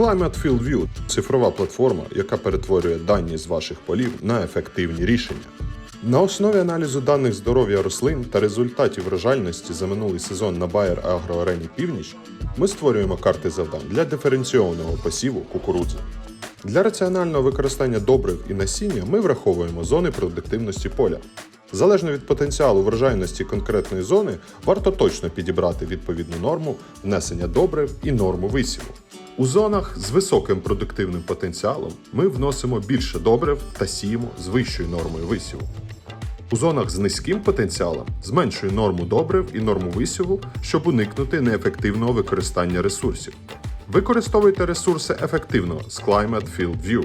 Climate Field View цифрова платформа, яка перетворює дані з ваших полів на ефективні рішення. На основі аналізу даних здоров'я рослин та результатів врожайності за минулий сезон на Bayer Arena Північ ми створюємо карти завдань для диференційованого посіву кукурудзи. Для раціонального використання добрив і насіння ми враховуємо зони продуктивності поля. Залежно від потенціалу врожайності конкретної зони, варто точно підібрати відповідну норму внесення добрив і норму висіву. У зонах з високим продуктивним потенціалом ми вносимо більше добрив та сіємо з вищою нормою висіву. У зонах з низьким потенціалом зменшує норму добрив і норму висіву, щоб уникнути неефективного використання ресурсів. Використовуйте ресурси ефективно з Climate Field View.